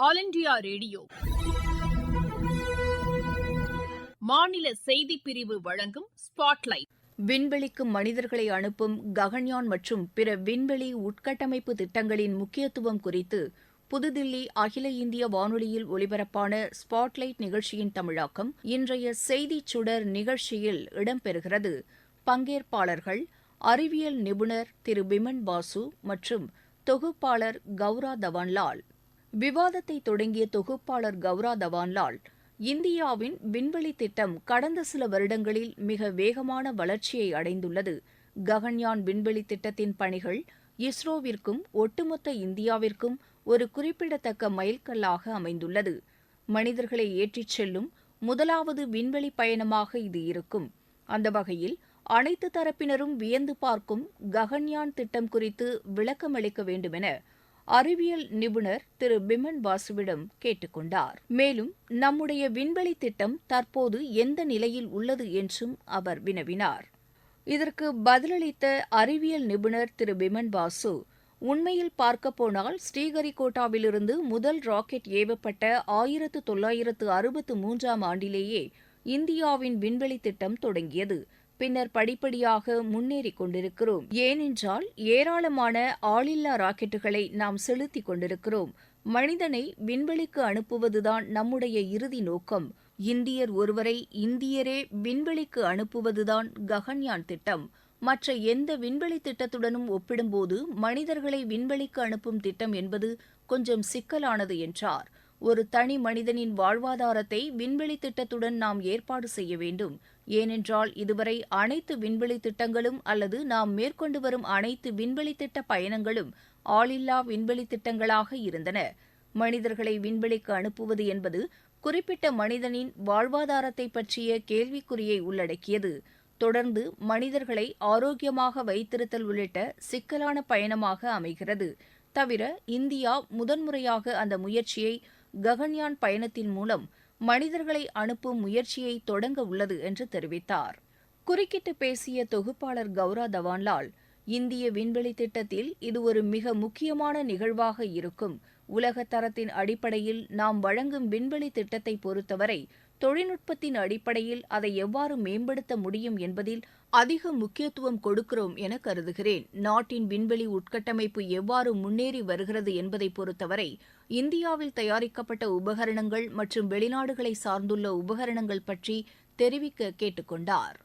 All India radio. மாநில செய்திப் பிரிவு வழங்கும் ஸ்பாட்லைட். விண்வெளிக்கு மனிதர்களை அனுப்பும் ககன்யான் மற்றும் பிற விண்வெளி உட்கட்டமைப்பு திட்டங்களின் முக்கியத்துவம் குறித்து புதுதில்லி அகில இந்திய வானொலியில் ஒலிபரப்பான ஸ்பாட்லைட் நிகழ்ச்சியின் தமிழாக்கம் இன்றைய செய்திச் சுடர் நிகழ்ச்சியில் இடம்பெறுகிறது. பங்கேற்பாளர்கள் அறிவியல் நிபுணர் திரு பிமன் பாசு மற்றும் தொகுப்பாளர் கௌரா தவன்லால். விவாதத்தை தொடங்கிய தொகுப்பாளர் கௌரா தவான்லால் இந்தியாவின் விண்வெளி திட்டம் கடந்த சில வருடங்களில் மிக வேகமான வளர்ச்சியை அடைந்துள்ளது. ககன்யான் விண்வெளி திட்டத்தின் பணிகள் இஸ்ரோவிற்கும் ஒட்டுமொத்த இந்தியாவிற்கும் ஒரு குறிப்பிடத்தக்க மைல்கல்லாக அமைந்துள்ளது. மனிதர்களை ஏற்றிச் செல்லும் முதலாவது விண்வெளி பயணமாக இது இருக்கும். அந்த வகையில் அனைத்து தரப்பினரும் வியந்து பார்க்கும் ககன்யான் திட்டம் குறித்து விளக்கமளிக்க வேண்டுமென அறிவியல் நிபுணர் திரு பிமன் பாசுவிடம் கேட்டுக்கொண்டார். மேலும் நம்முடைய விண்வெளி திட்டம் தற்போது எந்த நிலையில் உள்ளது என்றும் அவர் வினவினார். இதற்கு பதிலளித்த அறிவியல் நிபுணர் திரு பிமன் பாசு உண்மையில் பார்க்கப்போனால் ஸ்ரீஹரிகோட்டாவிலிருந்து முதல் ராக்கெட் ஏவப்பட்ட ஆயிரத்து தொள்ளாயிரத்து அறுபத்து மூன்றாம் ஆண்டிலேயே இந்தியாவின் விண்வெளி திட்டம் தொடங்கியது. பின்னர் படிப்படியாக முன்னேறிக் கொண்டிருக்கிறோம். ஏனென்றால் ஏராளமான ஆளில்லா ராக்கெட்டுகளை நாம் செலுத்திக் கொண்டிருக்கிறோம். மனிதனை விண்வெளிக்கு அனுப்புவதுதான் நம்முடைய இறுதி நோக்கம். இந்தியர் ஒருவரை இந்தியரே விண்வெளிக்கு அனுப்புவதுதான் ககன்யான் திட்டம். மற்ற எந்த விண்வெளி திட்டத்துடனும் ஒப்பிடும்போது மனிதர்களை விண்வெளிக்கு அனுப்பும் திட்டம் என்பது கொஞ்சம் சிக்கலானது என்றார். ஒரு தனி மனிதனின் வாழ்வாதாரத்தை விண்வெளி திட்டத்துடன் நாம் ஏற்பாடு செய்ய வேண்டும். ஏனென்றால் இதுவரை அனைத்து விண்வெளி திட்டங்களும் அல்லது நாம் மேற்கொண்டு வரும் அனைத்து விண்வெளி திட்ட பயணங்களும் ஆளில்லா விண்வெளி திட்டங்களாக இருந்தன. மனிதர்களை விண்வெளிக்கு அனுப்புவது என்பது குறிப்பிட்ட மனிதனின் வாழ்வாதாரத்தை பற்றிய கேள்விக்குறியை உள்ளடக்கியது. தொடர்ந்து மனிதர்களை ஆரோக்கியமாக வைத்திருத்தல் உள்ளிட்ட சிக்கலான பயணமாக அமைகிறது. தவிர இந்தியா முதன்முறையாக அந்த முயற்சியை ககன்யான் பயணத்தின் மூலம் மனிதர்களை அனுப்பும் முயற்சியை தொடங்க உள்ளது என்று தெரிவித்தார். குறுக்கிட்டு பேசிய தொகுப்பாளர் கௌரா தவான்லால் இந்திய விண்வெளி திட்டத்தில் இது ஒரு மிக முக்கியமான நிகழ்வாக இருக்கும். உலக தரத்தின் அடிப்படையில் நாம் வழங்கும் விண்வெளி திட்டத்தை பொறுத்தவரை தொழில்நுட்பத்தின் அடிப்படையில் அதை எவ்வாறு மேம்படுத்த முடியும் என்பதில் அதிக முக்கியத்துவம் கொடுக்கிறோம் என கருதுகிறேன். நாட்டின் விண்வெளி உட்கட்டமைப்பு எவ்வாறு முன்னேறி வருகிறது என்பதை பொறுத்தவரை இந்தியாவில் தயாரிக்கப்பட்ட உபகரணங்கள் மற்றும் வெளிநாடுகளை சார்ந்துள்ள உபகரணங்கள் பற்றி தெரிவிக்க கேட்டுக்கொண்டார்.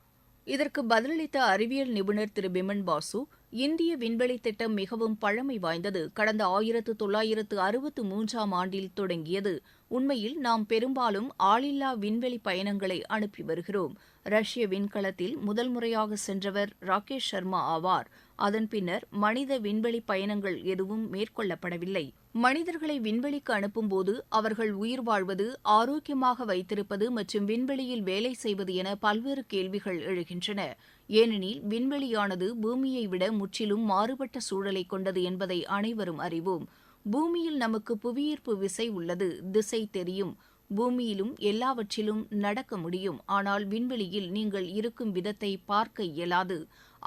இதற்கு பதிலளித்த அறிவியல் நிபுணர் திரு. பிமன் பாசு இந்திய விண்வெளி திட்டம் மிகவும் பழமை வாய்ந்தது. கடந்த ஆயிரத்து தொள்ளாயிரத்து அறுபத்து மூன்றாம் ஆண்டில் தொடங்கியது. உண்மையில் நாம் பெரும்பாலும் ஆளில்லா விண்வெளி பயணங்களை அனுப்பி வருகிறோம். ரஷ்ய விண்கலத்தில் முதல் முறையாக சென்றவர் ராகேஷ் சர்மா ஆவார். அதன் பின்னர் மனித விண்வெளி பயணங்கள் எதுவும் மேற்கொள்ளப்படவில்லை. மனிதர்களை விண்வெளிக்கு அனுப்பும்போது அவர்கள் உயிர் வாழ்வது ஆரோக்கியமாக வைத்திருப்பது மற்றும் விண்வெளியில் வேலை செய்வது என பல்வேறு கேள்விகள் எழுகின்றன. ஏனெனில் விண்வெளியானது பூமியை விட முற்றிலும் மாறுபட்ட சூழலை கொண்டது என்பதை அனைவரும் அறிவோம். பூமியில் நமக்கு புவியீர்ப்பு விசை உள்ளது திசை தெரியும். பூமியிலும் எல்லாவற்றிலும் நடக்க முடியும் ஆனால் விண்வெளியில் நீங்கள் இருக்கும் விதத்தை பார்க்க இயலாது.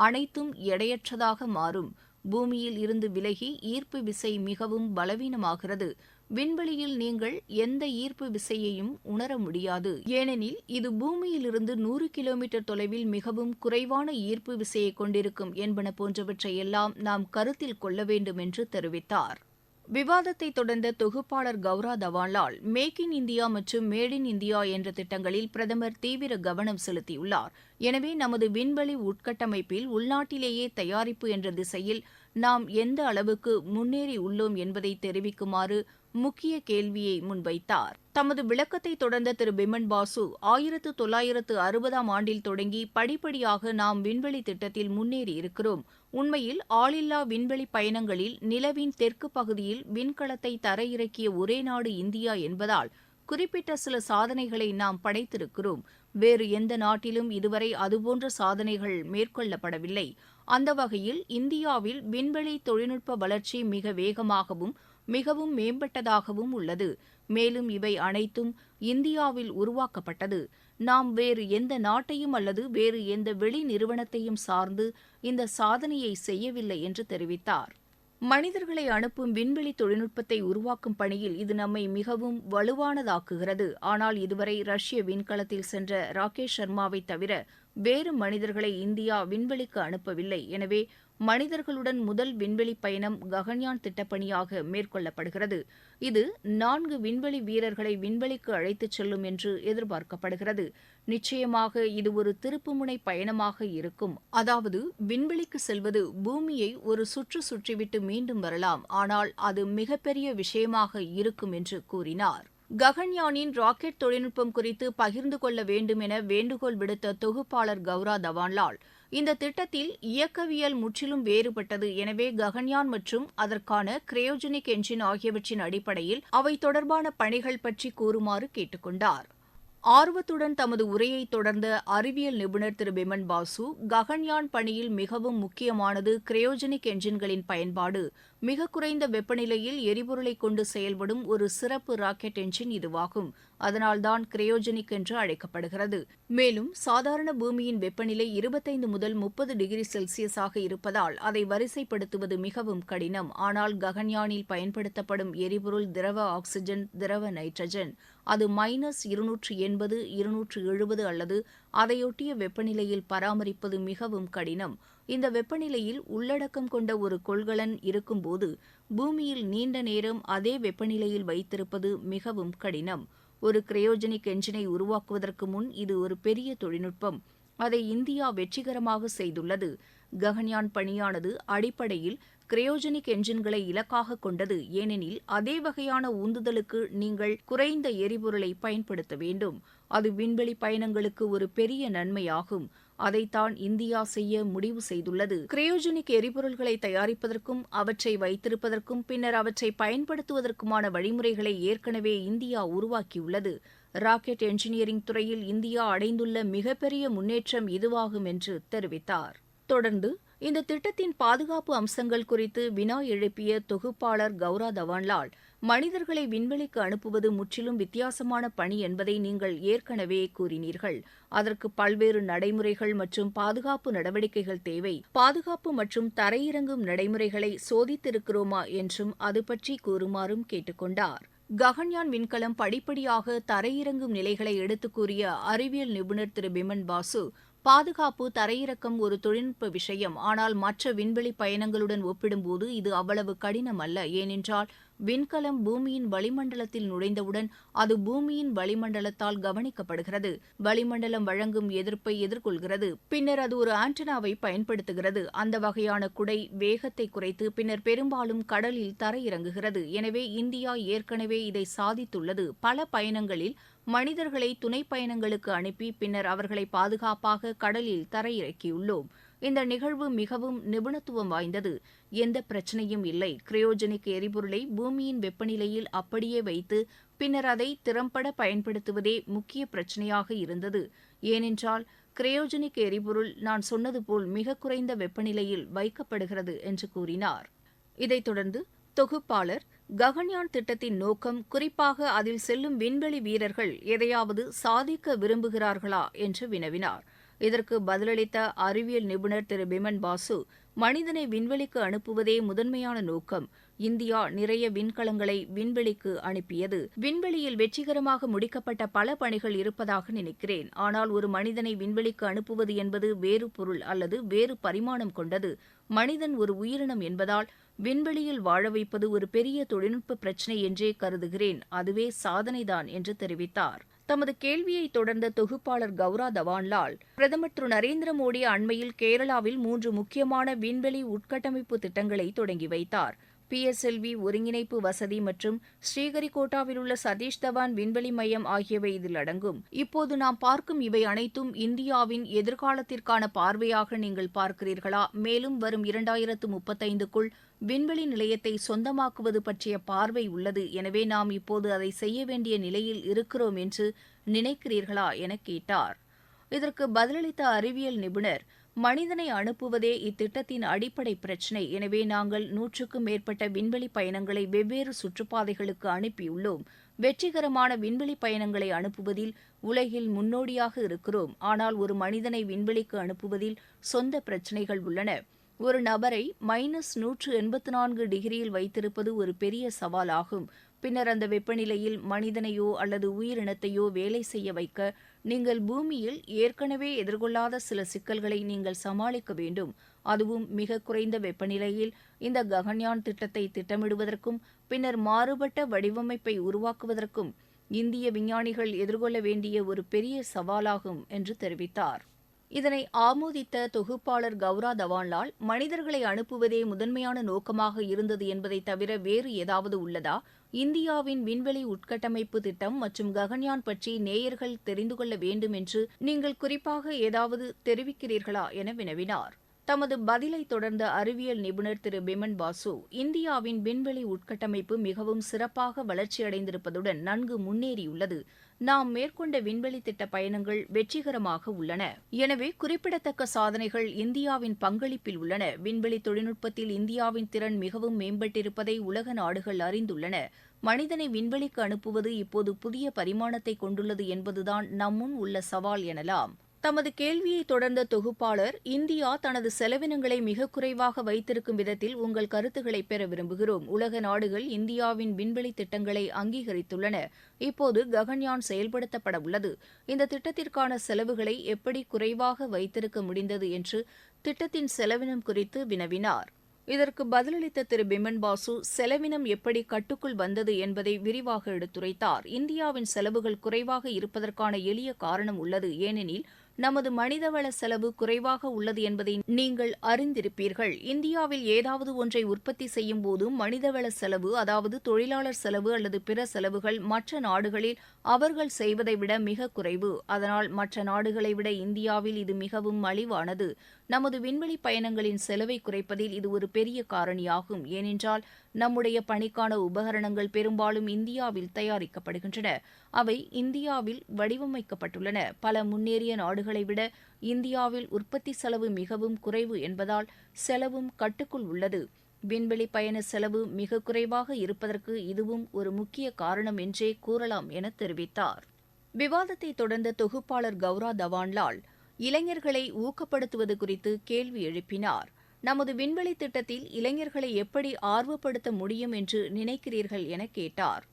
அனைத்தும் எடையற்றதாக மாறும். பூமியில் இருந்து விலகி ஈர்ப்பு விசை மிகவும் பலவீனமாகிறது. விண்வெளியில் நீங்கள் எந்த ஈர்ப்பு விசையையும் உணர முடியாது. ஏனெனில் இது பூமியிலிருந்து நூறு கிலோமீட்டர் தொலைவில் மிகவும் குறைவான ஈர்ப்பு விசையை கொண்டிருக்கும் என்பன போன்றவற்றையெல்லாம் நாம் கருத்தில் கொள்ள வேண்டும் என்று தெரிவித்தார். விவாதத்தை தொடர்ந்த தொகுப்பாளர் கௌரா தவான்லால் மேக் இன் இந்தியா மற்றும் மேட் இன் இந்தியா என்ற திட்டங்களில் பிரதமர் தீவிர கவனம் செலுத்தியுள்ளார். எனவே நமது விண்வெளி உட்கட்டமைப்பில் உள்நாட்டிலேயே தயாரிப்பு என்ற திசையில் நாம் எந்த அளவுக்கு முன்னேறி உள்ளோம் என்பதை தெரிவிக்குமாறு முக்கிய கேள்வியை முன்வைத்தார். தமது விளக்கத்தை தொடர்ந்த திரு. பிமன் பாசு ஆயிரத்து தொள்ளாயிரத்து அறுபதாம் ஆண்டில் தொடங்கி படிப்படியாக நாம் விண்வெளி திட்டத்தில் முன்னேறி இருக்கிறோம். உண்மையில் ஆளில்லா விண்வெளி பயணங்களில் நிலவின் தெற்கு பகுதியில் விண்கலத்தை தரையிறக்கிய ஒரே நாடு இந்தியா என்பதால் குறிப்பிட்ட சில சாதனைகளை நாம் படைத்திருக்கிறோம். வேறு எந்த நாட்டிலும் இதுவரை அதுபோன்ற சாதனைகள் மேற்கொள்ளப்படவில்லை. அந்த வகையில் இந்தியாவில் விண்வெளி தொழில்நுட்ப வளர்ச்சி மிக வேகமாகவும் மிகவும் மேம்பட்டதாகவும் உள்ளது. மேலும் இவை அனைத்தும் இந்தியாவில் உருவாக்கப்பட்டது. நாம் வேறு எந்த நாட்டையும் அல்லது வேறு எந்த வெளி நிறுவனத்தையும் சார்ந்து இந்த சாதனையை செய்யவில்லை என்று தெரிவித்தார். மனிதர்களை அனுப்பும் விண்வெளி தொழில்நுட்பத்தை உருவாக்கும் பணியில் இது நம்மை மிகவும் வலுவானதாக்குகிறது. ஆனால் இதுவரை ரஷ்ய விண்கலத்தில் சென்ற ராகேஷ் சர்மாவை தவிர வேறு மனிதர்களை இந்தியா விண்வெளிக்கு அனுப்பவில்லை. எனவே மனிதர்களுடன் முதல் விண்வெளி பயணம் ககன்யான் திட்டப்பணியாக மேற்கொள்ளப்படுகிறது. இது நான்கு விண்வெளி வீரர்களை விண்வெளிக்கு அழைத்துச் செல்லும் என்று எதிர்பார்க்கப்படுகிறது. நிச்சயமாக இது ஒரு திருப்புமுனை பயணமாக இருக்கும். அதாவது விண்வெளிக்கு செல்வது பூமியை ஒரு சுற்று சுற்றிவிட்டு மீண்டும் வரலாம். ஆனால் அது மிகப்பெரிய விஷயமாக இருக்கும் என்று கூறினார். ககன்யானின் ராக்கெட் தொழில்நுட்பம் குறித்து பகிர்ந்து கொள்ள வேண்டும் என வேண்டுகோள் விடுத்த தொகுப்பாளர் கௌரா தவான்லால். இந்த திட்டத்தில் இயக்கவியல் முற்றிலும் வேறுபட்டது. எனவே ககன்யான் மற்றும் அதற்கான கிரையோஜெனிக் என்ஜின் ஆகியவற்றின் அடிப்படையில் அவை தொடர்பான பணிகள் பற்றி கூறுமாறு கேட்டுக்கொண்டாா் ஆர்வத்துடன் தமது உரையை தொடர்ந்த அறிவியல் நிபுணர் திரு. பிமன் பாசு ககன்யான் பணியில் மிகவும் முக்கியமானது கிரையோஜெனிக் என்ஜின்களின் பயன்பாடு. மிக குறைந்த வெப்பநிலையில் எரிபொருளை கொண்டு செயல்படும் ஒரு சிறப்பு ராக்கெட் என்ஜின் இதுவாகும். அதனால்தான் கிரையோஜெனிக் என்று அழைக்கப்படுகிறது. மேலும் சாதாரண பூமியின் வெப்பநிலை இருபத்தைந்து முதல் முப்பது டிகிரி செல்சியஸாக இருப்பதால் அதை வரிசைப்படுத்துவது மிகவும் கடினம். ஆனால் ககன்யானில் பயன்படுத்தப்படும் எரிபொருள் திரவ ஆக்சிஜன் திரவ நைட்ரஜன் அது மைனஸ் இருநூற்று எண்பது இருநூற்று எழுபது அல்லது அதையொட்டிய வெப்பநிலையில் பராமரிப்பது மிகவும் கடினம். இந்த வெப்பநிலையில் உள்ளடக்கம் கொண்ட ஒரு கொள்கலன் இருக்கும்போது பூமியில் நீண்ட நேரம் அதே வெப்பநிலையில் வைத்திருப்பது மிகவும் கடினம். ஒரு கிரையோஜெனிக் என்ஜினை உருவாக்குவதற்கு முன் இது ஒரு பெரிய தொழில்நுட்பம். அதை இந்தியா வெற்றிகரமாக செய்துள்ளது. ககன்யான் பணியானது அடிப்படையில் கிரையோஜெனிக் என்ஜின்களை இலக்காக கொண்டது ஏனெனில் அதே வகையான உந்துதலுக்கு நீங்கள் குறைந்த எரிபொருளை பயன்படுத்த வேண்டும். அது விண்வெளி பயணங்களுக்கு ஒரு பெரிய நன்மையாகும். அதைத்தான் இந்தியா செய்ய முடிவு செய்துள்ளது. கிரையோஜெனிக் எரிபொருள்களை தயாரிப்பதற்கும் அவற்றை வைத்திருப்பதற்கும் பின்னர் அவற்றை பயன்படுத்துவதற்குமான வழிமுறைகளை ஏற்கனவே இந்தியா உருவாக்கியுள்ளது. ராக்கெட் என்ஜினியரிங் துறையில் இந்தியா அடைந்துள்ள மிகப்பெரிய முன்னேற்றம் இதுவாகும் என்று தெரிவித்தார். தொடர்ந்து இந்த திட்டத்தின் பாதுகாப்பு அம்சங்கள் குறித்து வினா எழுப்பிய தொகுப்பாளர் கௌரா தவான்லால் மனிதர்களை விண்வெளிக்கு அனுப்புவது முற்றிலும் வித்தியாசமான பணி என்பதை நீங்கள் ஏற்கனவே கூறினீர்கள். அதற்கு பல்வேறு நடைமுறைகள் மற்றும் பாதுகாப்பு நடவடிக்கைகள் தேவை. பாதுகாப்பு மற்றும் தரையிறங்கும் நடைமுறைகளை சோதித்திருக்கிறோமா என்றும் அது பற்றி கூறுமாறும் கேட்டுக்கொண்டார். ககன்யான் விண்கலம் படிப்படியாக தரையிறங்கும் நிலைகளை எடுத்துக் கூறிய அறிவியல் நிபுணர் திரு பிமன் பாசு பாதுகாப்பு தரையிறக்கம் ஒரு தொழில்நுட்ப விஷயம். ஆனால் மற்ற விண்வெளி பயணங்களுடன் ஒப்பிடும்போது இது அவ்வளவு கடினம் அல்ல ஏனென்றால் விண்கலம் பூமியின் வளிமண்டலத்தில் நுழைந்தவுடன் அது பூமியின் வளிமண்டலத்தால் கவனிக்கப்படுகிறது. வளிமண்டலம் வழங்கும் எதிர்ப்பை எதிர்கொள்கிறது. பின்னர் அது ஒரு ஆண்டனாவை பயன்படுத்துகிறது. அந்த வகையான குடை வேகத்தை குறைத்து பின்னர் பெரும்பாலும் கடலில் தரையிறங்குகிறது. எனவே இந்தியா ஏற்கனவே இதை சாதித்துள்ளது. பல பயணங்களில் மனிதர்களை துணை பயணங்களுக்கு அனுப்பி பின்னர் அவர்களை பாதுகாப்பாக கடலில் தரையிறக்கியுள்ளோம். இந்த நிகழ்வு மிகவும் நிபுணத்துவம் வாய்ந்தது. எந்த பிரச்சனையும் இல்லை. கிரையோஜெனிக் எரிபொருளை பூமியின் வெப்பநிலையில் அப்படியே வைத்து பின்னர் அதை திறம்பட பயன்படுத்துவதே முக்கிய பிரச்சனையாக இருந்தது. ஏனென்றால் கிரையோஜெனிக் எரிபொருள் நான் சொன்னது போல் மிக குறைந்த வெப்பநிலையில் வைக்கப்படுகிறது என்று கூறினார். இதைத் தொடர்ந்து தொகுப்பாளர் ககன்யான் திட்டத்தின் நோக்கம் குறிப்பாக அதில் செல்லும் விண்வெளி வீரர்கள் எதையாவது சாதிக்க விரும்புகிறார்களா என்று வினவினார். இதற்கு பதிலளித்த அறிவியல் நிபுணர் திரு. பிமன் பாசு மனிதனை விண்வெளிக்கு அனுப்புவதே முதன்மையான நோக்கம் இந்தியா நிறைய விண்கலங்களை விண்வெளிக்கு அனுப்பியது. விண்வெளியில் வெற்றிகரமாக முடிக்கப்பட்ட பல பணிகள் இருப்பதாக நினைக்கிறேன். ஆனால் ஒரு மனிதனை விண்வெளிக்கு அனுப்புவது என்பது வேறு பொருள் அல்லது வேறு பரிமாணம் கொண்டது. மனிதன் ஒரு உயிரினம் என்பதால் விண்வெளியில் வாழ வைப்பது ஒரு பெரிய தொழில்நுட்ப பிரச்சினை என்றே கருதுகிறேன். அதுவே சாதனைதான் என்று தெரிவித்தார். தமது கேள்வியை தொடர்ந்த தொகுப்பாளர் கௌரா தவான்லால் பிரதமர் திரு. நரேந்திர மோடி அண்மையில் கேரளாவில் மூன்று முக்கியமான விண்வெளி உட்கட்டமைப்பு திட்டங்களை தொடங்கி வைத்தார். பிஎஸ்எல்வி ஒருங்கிணைப்பு வசதி மற்றும் ஸ்ரீஹரிகோட்டாவில் உள்ள சதீஷ் தவான் விண்வெளி மையம் ஆகியவை இதில் அடங்கும். இப்போது நாம் பார்க்கும் இவை அனைத்தும் இந்தியாவின் எதிர்காலத்திற்கான பார்வையாக நீங்கள் பார்க்கிறீர்களா? மேலும் வரும் இரண்டாயிரத்து முப்பத்தைந்துக்குள் விண்வெளி நிலையத்தை சொந்தமாக்குவது பற்றிய பார்வை உள்ளது. எனவே நாம் இப்போது அதை செய்ய வேண்டிய நிலையில் இருக்கிறோம் என்று நினைக்கிறீர்களா என கேட்டார். இதற்கு பதிலளித்த அறிவியல் நிபுணர் மனிதனை அனுப்புவதே இத்திட்டத்தின் அடிப்படை பிரச்சினை. எனவே நாங்கள் நூற்றுக்கும் மேற்பட்ட விண்வெளி பயணங்களை வெவ்வேறு சுற்றுப்பாதைகளுக்கு அனுப்பியுள்ளோம். வெற்றிகரமான விண்வெளி பயணங்களை அனுப்புவதில் உலகில் முன்னோடியாக இருக்கிறோம். ஆனால் ஒரு மனிதனை விண்வெளிக்கு அனுப்புவதில் சொந்த பிரச்சினைகள் உள்ளன. ஒரு நபரை மைனஸ் நூற்று எண்பத்து நான்கு டிகிரியில் வைத்திருப்பது ஒரு பெரிய சவாலாகும். பின்னர் அந்த வெப்பநிலையில் மனிதனையோ அல்லது உயிரினத்தையோ வேலை செய்ய வைக்க நீங்கள் பூமியில் ஏற்கனவே எதிர்கொள்ளாத சில சிக்கல்களை நீங்கள் சமாளிக்க வேண்டும். அதுவும் மிக குறைந்த வெப்பநிலையில் இந்த ககன்யான் திட்டத்தை திட்டமிடுவதற்கும் பின்னர் மாறுபட்ட வடிவமைப்பை உருவாக்குவதற்கும் இந்திய விஞ்ஞானிகள் எதிர்கொள்ள வேண்டிய ஒரு பெரிய சவாலாகும் என்று தெரிவித்தார். இதனை ஆமோதித்த தொகுப்பாளர் கௌரா தவான்லால் மனிதர்களை அனுப்புவதே முதன்மையான நோக்கமாக இருந்தது என்பதை தவிர வேறு ஏதாவது உள்ளதா? இந்தியாவின் விண்வெளி உட்கட்டமைப்பு திட்டம் மற்றும் ககன்யான் பற்றி நேயர்கள் தெரிந்து கொள்ள வேண்டும் என்று நீங்கள் குறிப்பாக ஏதாவது தெரிவிக்கிறீர்களா என வினவினார். தமது பதிலை தொடர்ந்த அறிவியல் நிபுணர் திரு பிமன் பாசு இந்தியாவின் விண்வெளி உட்கட்டமைப்பு மிகவும் சிறப்பாக வளர்ச்சியடைந்திருப்பதுடன் நன்கு முன்னேறியுள்ளது. நாம் மேற்கொண்ட விண்வெளி திட்ட பயணங்கள் வெற்றிகரமாக உள்ளன. எனவே குறிப்பிடத்தக்க சாதனைகள் இந்தியாவின் பங்களிப்பில் உள்ளன. விண்வெளி தொழில்நுட்பத்தில் இந்தியாவின் திறன் மிகவும் மேம்பட்டிருப்பதை உலக நாடுகள் அறிந்துள்ளன. மனிதனை விண்வெளிக்கு அனுப்புவது இப்போது புதிய பரிமாணத்தை கொண்டுள்ளது என்பதுதான் நம்முன் உள்ள சவால் எனலாம். தமது கேள்வியை தொடர்ந்த தொகுப்பாளர் இந்தியா தனது செலவினங்களை மிக குறைவாக வைத்திருக்கும் விதத்தில் உங்கள் கருத்துக்களை பெற விரும்புகிறோம். உலக நாடுகள் இந்தியாவின் விண்வெளி திட்டங்களை அங்கீகரித்துள்ளன. இப்போது ககன்யான் செயல்படுத்தப்பட உள்ளது. இந்த திட்டத்திற்கான செலவுகளை எப்படி குறைவாக வைத்திருக்க முடிந்தது என்று திட்டத்தின் செலவினம் குறித்து வினவினார். இதற்கு பதிலளித்த திரு. பிமன் பாசு செலவினம் எப்படி கட்டுக்குள் வந்தது என்பதை விரிவாக எடுத்துரைத்தார். இந்தியாவின் செலவுகள் குறைவாக இருப்பதற்கான எளிய காரணம் உள்ளது. ஏனெனில் நமது மனிதவள செலவு குறைவாக உள்ளது என்பதை நீங்கள் அறிந்திருப்பீர்கள். இந்தியாவில் ஏதாவது ஒன்றை உற்பத்தி செய்யும் போது மனிதவள செலவு அதாவது தொழிலாளர் செலவு அல்லது பிற செலவுகள் மற்ற நாடுகளில் அவர்கள் செய்வதை விட மிக குறைவு. அதனால் மற்ற நாடுகளை விட இந்தியாவில் இது மிகவும் மலிவானது நமது விண்வெளி பயணங்களின் செலவை குறைப்பதில் இது ஒரு பெரிய காரணியாகும். ஏனென்றால் நம்முடைய பணிக்கான உபகரணங்கள் பெரும்பாலும் இந்தியாவில் தயாரிக்கப்படுகின்றன. அவை இந்தியாவில் வடிவமைக்கப்பட்டுள்ளன. பல முன்னேறிய நாடுகளை விட இந்தியாவில் உற்பத்தி செலவு மிகவும் குறைவு என்பதால் செலவும் கட்டுக்குள் உள்ளது. விண்வெளி பயண செலவு மிக குறைவாக இருப்பதற்கு இதுவும் ஒரு முக்கிய காரணம் என்றே கூறலாம் என தெரிவித்தார். விவாதத்தை தொடர்ந்த தொகுப்பாளர் கௌரா தவான்லால் இளைஞர்களை ஊக்கப்படுத்துவது குறித்து கேள்வி எழுப்பினார். நமது விண்வெளி திட்டத்தில் இளைஞர்களை எப்படி ஆர்வப்படுத்த முடியும் என்று நினைக்கிறீர்கள் என கேட்டார்.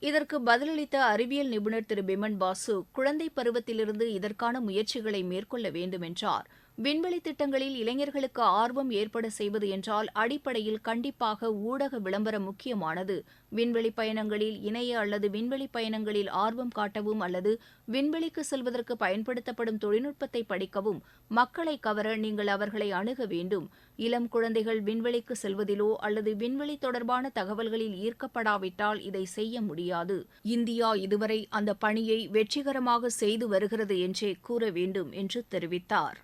இதற்கு பதிலளித்த அறிவியல் நிபுணர் திரு. பிமன் பாசு குழந்தை பருவத்திலிருந்து இதற்கான முயற்சிகளை மேற்கொள்ள வேண்டும் என்றார். விண்வெளி திட்டங்களில் இளைஞர்களுக்கு ஆர்வம் ஏற்பட செய்வது என்றால் அடிப்படையில் கண்டிப்பாக ஊடக விளம்பரம் முக்கியமானது. விண்வெளி பயணங்களில் இணைய அல்லது விண்வெளி பயணங்களில் ஆர்வம் காட்டவும் அல்லது விண்வெளிக்கு செல்வதற்கு பயன்படுத்தப்படும் தொழில்நுட்பத்தை படிக்கவும் மக்களை கவர நீங்கள் அவர்களை அணுக வேண்டும். இளம் குழந்தைகள் விண்வெளிக்கு செல்வதிலோ அல்லது விண்வெளி தொடர்பான தகவல்களில் ஈர்க்கப்படாவிட்டால் இதை செய்ய முடியாது. இந்தியா இதுவரை அந்த பணியை வெற்றிகரமாக செய்து வருகிறது என்றே கூற வேண்டும் என்று தெரிவித்தார்.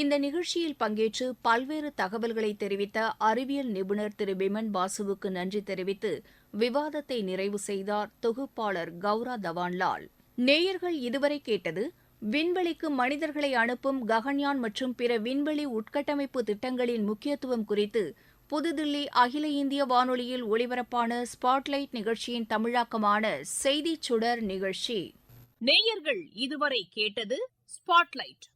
இந்த நிகழ்ச்சியில் பங்கேற்று பல்வேறு தகவல்களை தெரிவித்த அறிவியல் நிபுணர் திரு. பிமன் பாசுவுக்கு நன்றி தெரிவித்து விவாதத்தை நிறைவு செய்தார் தொகுப்பாளர் கௌரா தவான்லால். நேயர்கள் இதுவரை கேட்டது விண்வெளிக்கு மனிதர்களை அனுப்பும் ககன்யான் மற்றும் பிற விண்வெளி உட்கட்டமைப்பு திட்டங்களின் முக்கியத்துவம் குறித்து புதுதில்லி அகில இந்திய வானொலியில் ஒளிபரப்பான ஸ்பாட்லைட் நிகழ்ச்சியின் தமிழாக்கமான செய்திச் சுடர் நிகழ்ச்சி. நேயர்கள் இதுவரை கேட்டது ஸ்பாட்லைட்.